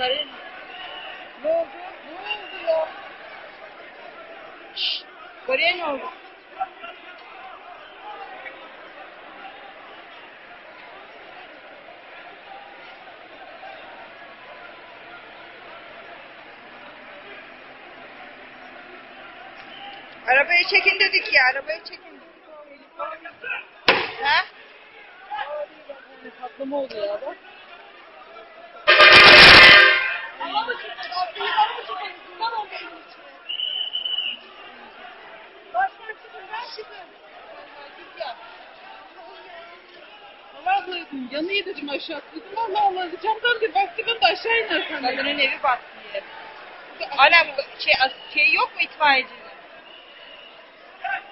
Sarı. Ne oldu? Ne oldu ya? Şşş. Kore'ye ne oldu? Arabayı çekin dedik ya, arabayı çekin. Ha? Patlama oldu ya bak. Allah Yanıyı dedim aşağı atladım. Allah Allah. Camdan bir baktım ben de aşağı iner sandım. Kadının evi battı diye. Anam şey, şey yok mu itfaiyecinin? Ya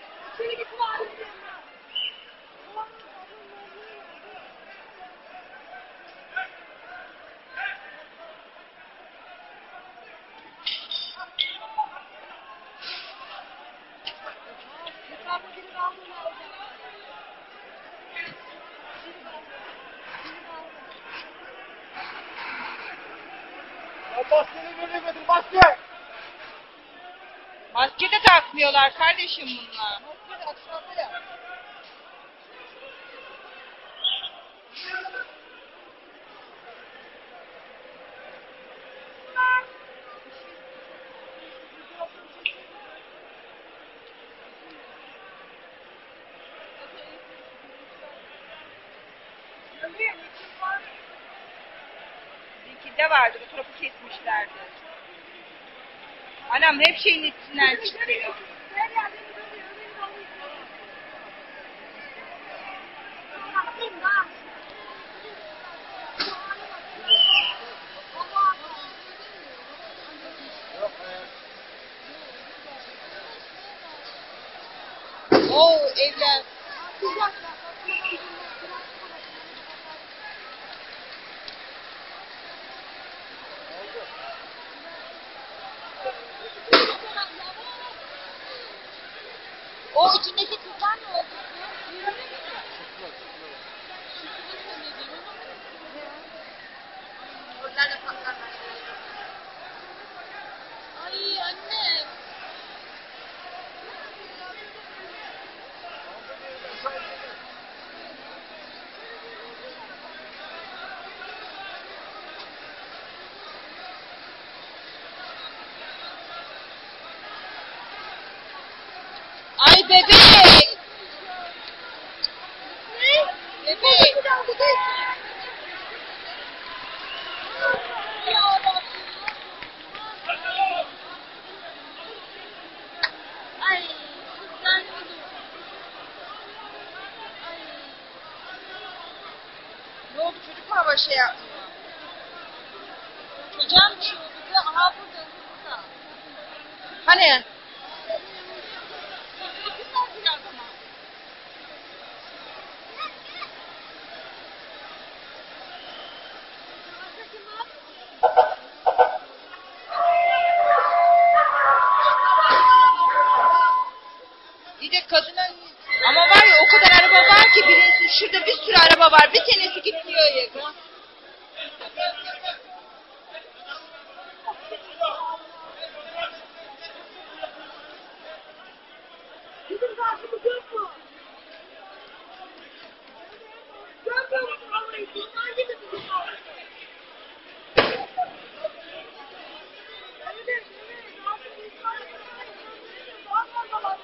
maskeni veremedim maske. Maske de takmıyorlar kardeşim bunlar. Bizimkinde vardı, bu tarafı kesmişlerdi. Anam hep şeyin içinden çıkıyor. Oo evler. Içindeki kızlar ne oldu? Onlar da patlarlar. Ay anne. Ay bebek. Bebek. Ne? Ay. Ne oldu çocuk mu hava şey yapmıyor? Çocuğa bir şey oldu. Aha burada burada. Hani? Bir sürü araba var. Bir tanesi gidiyor ya. Bizim karşımız yok mu? Görmüyor musun vallahi? Bunlar gibi bizim karşımız. Evet, evet. Öldüremiyorlar. Evet, öldüremiyorlar.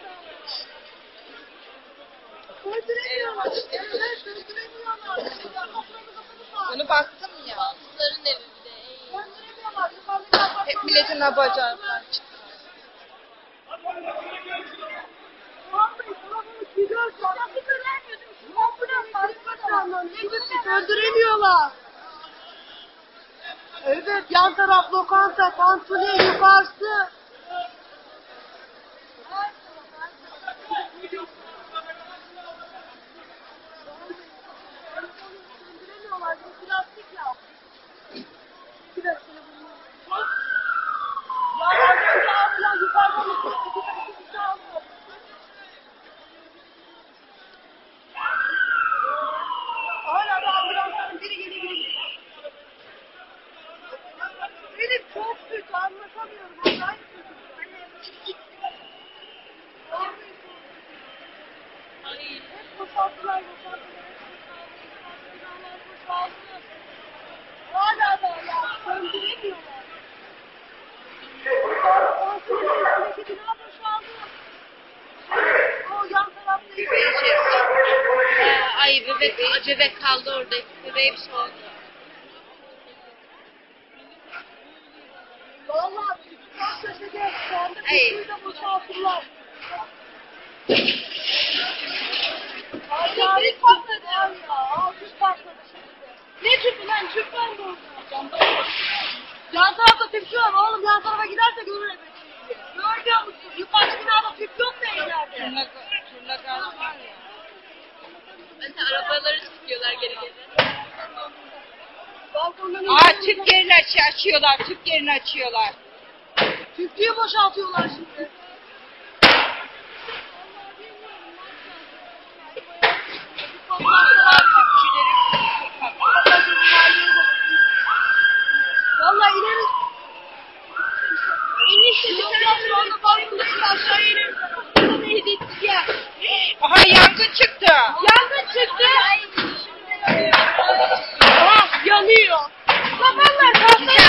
Onu baktım ya. Kızların evi bir de. ey. Öldüremiyorlar. Yukarıda Hep milletin çıktı. Öldüremiyorlar. Evet yan taraf lokanta, tantuni yukarısı. anlatamıyorum. Allah'ın Hep boşaltılar, boşaltılar. Binalar boşaltılıyor. Hala da ya, söndüremiyorlar. Ortalık bina boşaldı. O yan tarafta... Bebeği şey yaptı. Ay bebek, acı bebek kaldı orada. Bebeğim soğudu. Vallahi çok köşede şu anda kutuyu da boşalttılar. Elektrik patladı. Alkış patladı şimdi. Ne tüpü lan? Tüp var mı orada? Yan tarafta tüpçü var oğlum. Yan tarafa giderse görür evet. Görmüyor musun? Yukarıda binada tüp yok mu evlerde? Turna, turna gaz var ya. Anne arabaları sıkıyorlar geri geri. Aa Türk yerini aç açıyorlar. Türk yerini açıyorlar. Türkiye boşaltıyorlar şimdi. Valla ineriz. İnişte bir şu anda balkondan aşağı ineriz. Aha yangın çıktı. Yangın çıktı. Dios mío. Papá, me